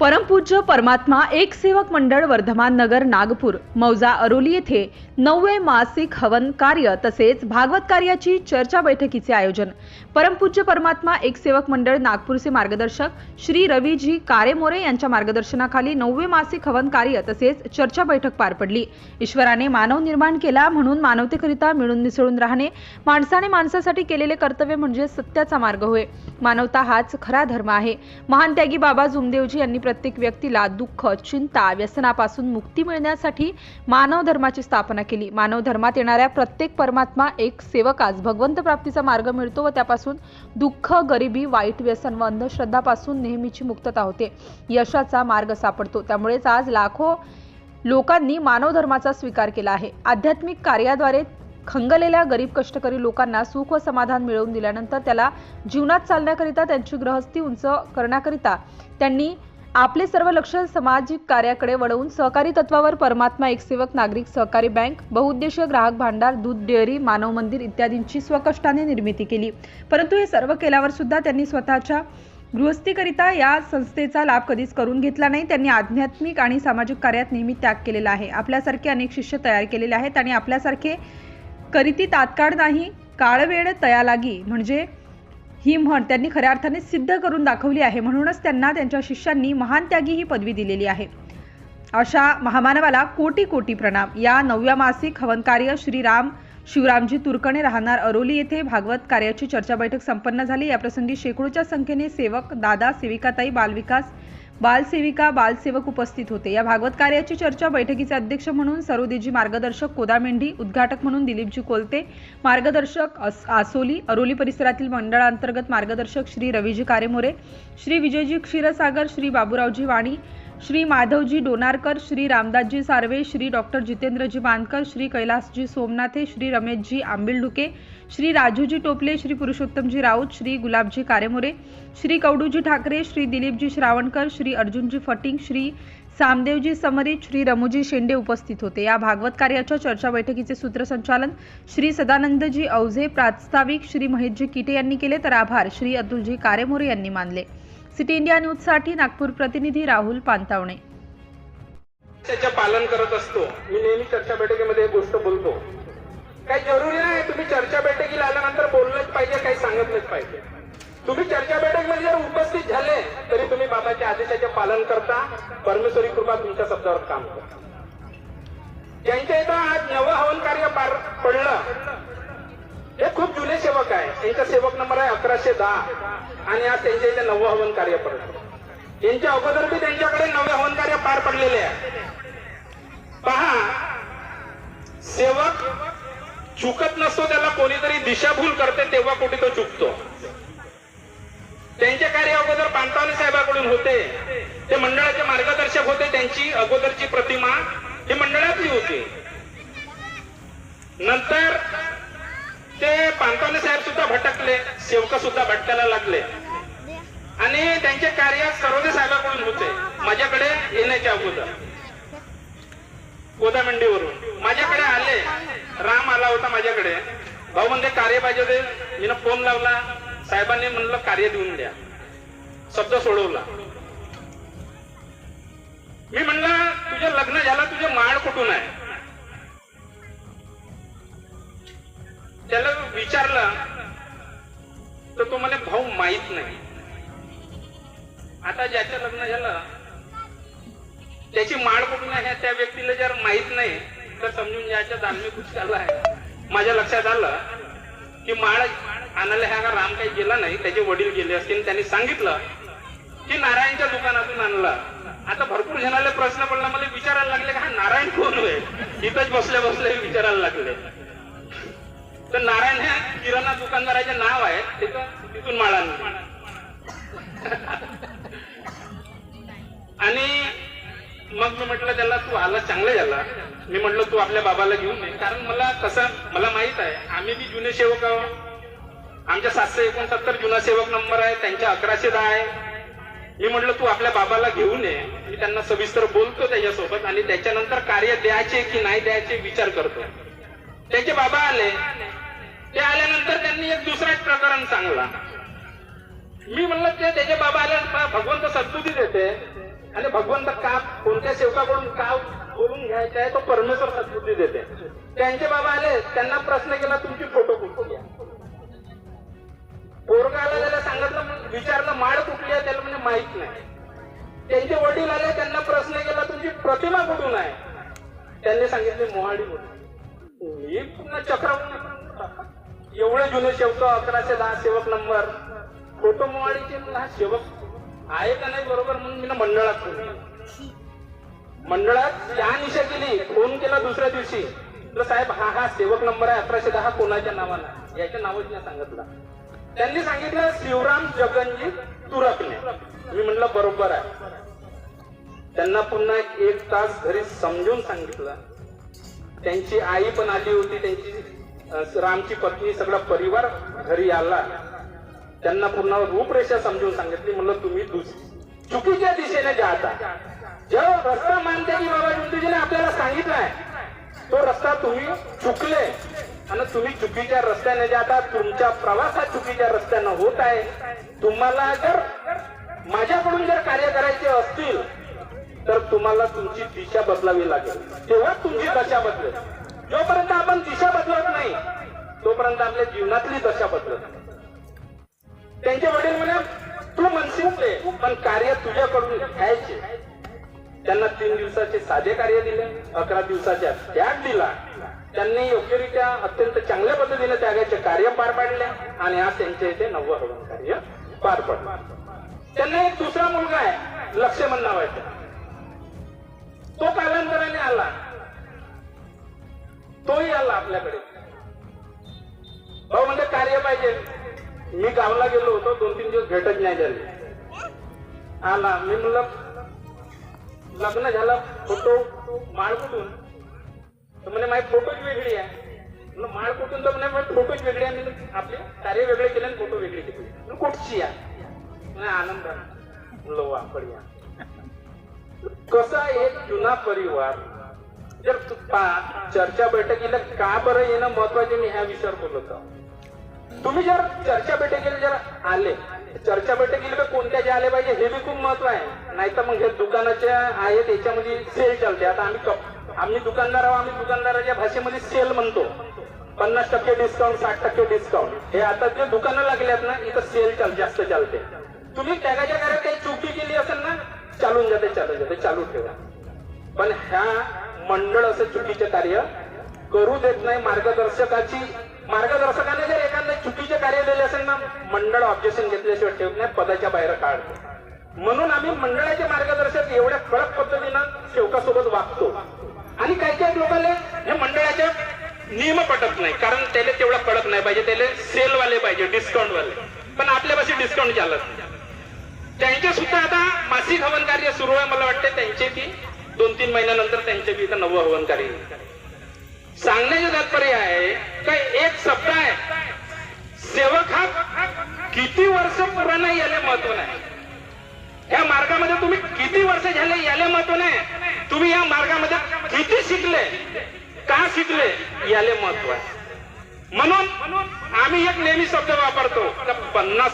परमपूज्य परमात्मा एक सेवक मंडळ वर्धमान नगर नागपूर मौजा अरोली येथे नववे मासिक हवन कार्य तसेच भागवत कार्याची चर्चा बैठकीचे आयोजन. परमपूज्य परमात्मा एक सेवक मंडळ नागपूरचे मार्गदर्शक श्री रवीजी कारेमोरे यांच्या मार्गदर्शनाखाली नववे मासिक हवन कार्य तसेच चर्चा बैठक पार पडली. ईश्वराने मानव निर्माण केला म्हणून मानवतेकरिता मिळून मिसळून राहणे माणसाने माणसासाठी केलेले कर्तव्य म्हणजे सत्याचा मार्ग होय. मानवता हाच खरा धर्म आहे. महान त्यागी बाबा जुमदेवजी यांनी प्रत्येक व्यक्तीला दुःख चिंता व्यसनापासून मुक्ती मिळण्यासाठी मानव धर्माची स्थापना केली. मानव धर्मात येणाऱ्या प्रत्येक परमात्मा एक सेवकास भगवंत प्राप्तीचा मार्ग मिळतो व त्यापासून दुःख गरिबी वाईट व्यसन व अंधश्रद्धापासून नेहमीची मुक्तता होते. यशाचा मार्ग सापडतो. त्यामुळेच आज लाखो लोकांनी मानव धर्माचा स्वीकार केला आहे. आध्यात्मिक कार्याद्वारे खंगलेल्या गरीब कष्टकरी लोकांना सुख व समाधान मिळवून दिल्यानंतर त्याला जीवनात चालण्याकरिता त्यांची गृहस्थी उंच करण्याकरिता त्यांनी आपले सर्व लक्ष सामाजिक कार्याकडे वळवून सहकारी तत्वावर परमात्मा एक सेवक नागरिक सहकारी बँक बहुउद्देशीय ग्राहक भांडार दूध डेअरी मानव मंदिर इत्यादींची स्वकष्टाने निर्मिती केली. परंतु हे सर्व केल्यावर सुद्धा त्यांनी स्वतःच्या गृहस्थीकरिता या संस्थेचा लाभ कधीच करून घेतला नाही. त्यांनी आध्यात्मिक आणि सामाजिक कार्यात नेहमी त्याग केलेला आहे. आपल्यासारखे अनेक शिष्य तयार केलेले आहेत आणि आपल्यासारखे करीती तात्काळ नाही काळवेळ तया लागी म्हणजे ही म्हण त्यांनी खऱ्या अर्थाने सिद्ध करून दाखवली आहे. म्हणूनच त्यांना त्यांच्या शिष्यांनी महान त्यागी ही पदवी दिलेली आहे. अशा महामानवाला कोटी कोटी प्रणाम. या नवव्या मासिक हवनकार्य श्रीराम शिवरामजी तुरकणे राहणार अरोली येथे भागवत कार्याची चर्चा बैठक संपन्न झाली. याप्रसंगी शेकडोच्या संख्येने सेवक दादा सेविकाताई बालविकास बालसेविका बालसेवक उपस्थित होते. या भागवत कार्याची चर्चा बैठकीचे अध्यक्ष म्हणून सरोदेजी मार्गदर्शक कोदामेंढी उद्घाटक म्हणून दिलीपजी कोलते मार्गदर्शक आसोली अरोली परिसरातील मंडळांतर्गत मार्गदर्शक श्री रवीजी कारेमोरे श्री विजयजी क्षीरसागर श्री बाबूरावजी वाणी श्री माधवजी डोनारकर श्री रामदासजी सार्वे श्री डॉक्टर जितेंद्रजी बांदकर श्री कैलासजी सोमनाथे श्री रमेशजी आंबिलढुके श्री राजूजी टोपले श्री पुरुषोत्तमजी राऊत श्री गुलाबजी कारेमोरे श्री कवडूजी ठाकरे श्री दिलीपजी श्रावणकर श्री अर्जुनजी फटिंग श्री सामदेवजी समरीत श्री रमुजी शेंडे उपस्थित होते. या भागवत कार्याच्या चर्चा बैठकीचे सूत्रसंचालन श्री सदानंदजी अवझे प्रास्ताविक श्री महेशजी किटे यांनी केले तर आभार श्री अतुलजी कारेमोरे यांनी मानले. सिटी इंडिया न्यूजसाठी नागपूर प्रतिनिधी राहुल पांतावणे त्याच्या पालन करत असतो. मी नेहमी चर्चा बैठकीमध्ये एक गोष्ट बोलतो. काही जरुरी नाही तुम्ही चर्चा बैठकीला आल्यानंतर बोललंच पाहिजे काही सांगितलंच पाहिजे. तुम्ही चर्चा बैठकमध्ये जर उपस्थित झाले तरी तुम्ही बाबाच्या आदेशाचे पालन करता परमेश्वरी कृपा तुमच्या शब्दावर काम करता. ज्यांच्या इथं आज नवं हवन कार्य पार पडलं हे खूप जुने सेवक आहे. त्यांचा सेवक नंबर आहे अकराशे दहा. आणि आज त्यांच्या इथे नवं हवन कार्य पडलं. यांच्या अगोदर बी त्यांच्याकडे नवे हवन कार्य पार पडलेले आहे. पहा सेवक चुकत नसतो त्याला कोणीतरी दिशाभूल करते तेव्हा कुठे तो चुकतो. त्यांचे कार्य अगोदर पांतावणे साहेबाकडून होते. ते मंडळाचे मार्गदर्शक होते त्यांची अगोदरची प्रतिमा ही मंडळातली होती. नंतर ते पांतावणे साहेब सुद्धा भटकले सेवक सुद्धा भटकायला लागले. आणि त्यांचे कार्य सरोदे साहेबांकडून होते. माझ्याकडे येण्याच्या अगोदर. गोदामंडीवरून. माझ्याकडे आले. राम आला होता माझ्याकडे. भाऊ म्हणजे कार्य पाहिजे होते. मी फोन लावला. साहेबांनी म्हणलं कार्य देऊन द्या. शब्द सोडवला. मी म्हणलं तुझं लग्न झालं तुझं माळ कुठून आहे? त्याला विचारलं तर तो मला भाऊ माहीत नाही. आता ज्याचं लग्न झालं त्याची माळ कुठून आहे? त्या व्यक्तीला जर माहीत नाही तर समजून जायच्या दानमी झाला आहे. माझ्या लक्षात आलं की माळ आणायला ह्या राम काही गेला नाही त्याचे वडील गेले असतील. त्यांनी सांगितलं की नारायणच्या दुकानातून आणला. आता भरपूर जणाला प्रश्न पडला मला विचारायला लागले की हा नारायण कोण होय? इथंच बसल्या बसल्या विचारायला लागले. तर नारायण हे किराणा दुकानदाराचे नाव आहे तिथं तिथून माळा आणि मग मी म्हटलं त्याला तू आला चांगलं झाला. मी म्हटलं तू आपल्या बाबाला घेऊन ये. कारण मला कसं मला माहीत आहे आम्ही बी जुने सेवक आहोत. आमच्या सातशे एकोणसत्तर जुना सेवक नंबर आहे त्यांच्या अकराशे दहा आहे. मी म्हटलं तू आपल्या बाबाला घेऊन ये. मी त्यांना सविस्तर बोलतो त्याच्यासोबत आणि त्याच्यानंतर कार्य द्यायचे की नाही द्यायचे विचार करतो. त्याचे बाबा आले. ते आल्यानंतर त्यांनी एक दुसरा एक प्रकरण सांगला. मी म्हणलं ते त्याचे बाबा आल्या भगवंत सद्बुद्धी देते. कोणत्या सेवकाकडून का बोलून घ्यायचं आहे तो परमेश्वर सद्बुद्धी देते. त्यांचे बाबा आले त्यांना प्रश्न केला तुमची फोटो कुठली आहे? पोरगाला त्याला सांगितलं विचारलं माळ कुठली आहे? त्याला म्हणजे माहीत नाही. त्यांचे वडील आले त्यांना प्रश्न केला तुमची प्रतिमा कुठून आहे? त्यांनी सांगितले मोहाडी मी पुन्हा चक्र एवढे जुने शेवक अकराशे दहा सेवक नंबर. फोटो मोवाडीचे हा सेवक आहे का नाही बरोबर म्हणून मी ना मंडळात मंडळात या निशा केली फोन केला दुसऱ्या दिवशी. साहेब हा हा सेवक नंबर आहे अकराशे दहा कोणाच्या नावानं? याच्या नावच नाही सांगितलं. त्यांनी सांगितलं शिवराम जगनजी तुरकने मी म्हणलं बरोबर आहे. त्यांना पुन्हा एक तास घरी समजून सांगितलं. त्यांची आई पण आली होती त्यांची रामची पत्नी सगळा परिवार घरी आला. त्यांना पूर्ण रूपरेषा समजून सांगितली म्हणलं तुम्ही चुकीच्या दिशेने जाता. जो रस्ता मानते की बाबा ज्योतिजीने आपल्याला सांगितलाय तो रस्ता तुम्ही चुकले. आणि तुम्ही चुकीच्या रस्त्याने जाता तुमच्या प्रवासात चुकीच्या रस्त्यानं होत आहे. तुम्हाला जर माझ्याकडून जर कार्य करायचे असतील तर तुम्हाला तुमची दिशा बदलावी लागेल. तेव्हा तुमची दशा बदलेल. जोपर्यंत आपण दिशा बदलत नाही तोपर्यंत आपल्या जीवनातली दशा बदलत नाही. त्यांचे वडील म्हणे तू म्हणशील पण कार्य तुझ्याकडून घ्यायचे. त्यांना तीन दिवसाचे साधे कार्य दिले अकरा दिवसाच्या त्याग दिला. त्यांनी योग्यरित्या अत्यंत चांगल्या पद्धतीने त्यागाचे कार्य पार पाडले आणि आज त्यांच्या इथे नववं हवन कार्य पार पडलं. त्यांना एक दुसरा मुलगा आहे लक्ष्मण नावाचा. तो कालांतराने आला. तोही आला आपल्याकडे. भाऊ म्हणजे कार्य पाहिजे. मी गावला गेलो होतो दोन तीन दिवस भेटत नाही झाले. आला मी म्हणलं लग्न झालं फोटो माळ कुठून? तर म्हणे माझी फोटोच वेगळी आहे. म्हणलं माळ कुठून? तर म्हणे माझी फोटोच वेगळी आहे. मी आपले कार्य वेगळे केले आणि फोटो वेगळे केले. कुठची आहे आनंद. म्हणलं वापर या. कसा एक जुना परिवार? जर चर्चा बैठकीला का बरं येणं महत्त्वाचे मी ह्या विषयावर बोलत आहोत तुम्ही जर चर्चा बैठकीला जर आले चर्चा बैठकीला कोणत्या जे आले पाहिजे हे बी खूप महत्त्व आहे. नाही तर मग हे दुकानाच्या आहेत याच्यामध्ये सेल चालते. आता आम्ही आम्ही दुकानदार आहोत आम्ही दुकानदाराच्या भाषेमध्ये सेल म्हणतो. पन्नास टक्के डिस्काउंट साठ टक्के डिस्काउंट हे आता जे दुकानं लागल्यात ना इथं सेल चाल जास्त चालते. तुम्ही त्यागाच्या घरात काही चुकी केली असेल ना चालून जाते चालून जाते चालू ठेवा. पण ह्या मंडळ असं चुकीचे कार्य करू देत नाही मार्गदर्शकाची मार्गदर्शकाने जर एखाद्या चुकीचे कार्य दिले असेल ना मंडळ ऑब्जेक्शन घेतल्याशिवाय ठेवत नाही पदाच्या बाहेर काढतो. म्हणून आम्ही मंडळाचे मार्गदर्शक एवढ्या कडक पद्धतीनं सेवकासोबत वागतो. आणि काही काही लोकांना हे मंडळाच्या नियम पटत नाही कारण त्याला तेवढं कडक नाही पाहिजे त्याला सेल वाले पाहिजे डिस्काउंट वाले पण आपल्यापाशी डिस्काउंट चालत नाही. त्यांचे सुद्धा आता मासिक हवन कार्य सुरू आहे मला वाटते त्यांचे की दोन तीन महिन्यानंतर त्यांच्या इथं नवं हवन कार्य सांगण्याचे तात्पर्य आहे. का एक शब्द आहे. सेवक हा किती वर्ष पुरा नाही याला महत्त्व नाही. या मार्गामध्ये तुम्ही किती वर्ष झाले याला महत्त्व नाही. तुम्ही या मार्गामध्ये किती शिकले का शिकले याले महत्त्व आहे. म्हणून आम्ही एक नेहमी शब्द वापरतो पन्नास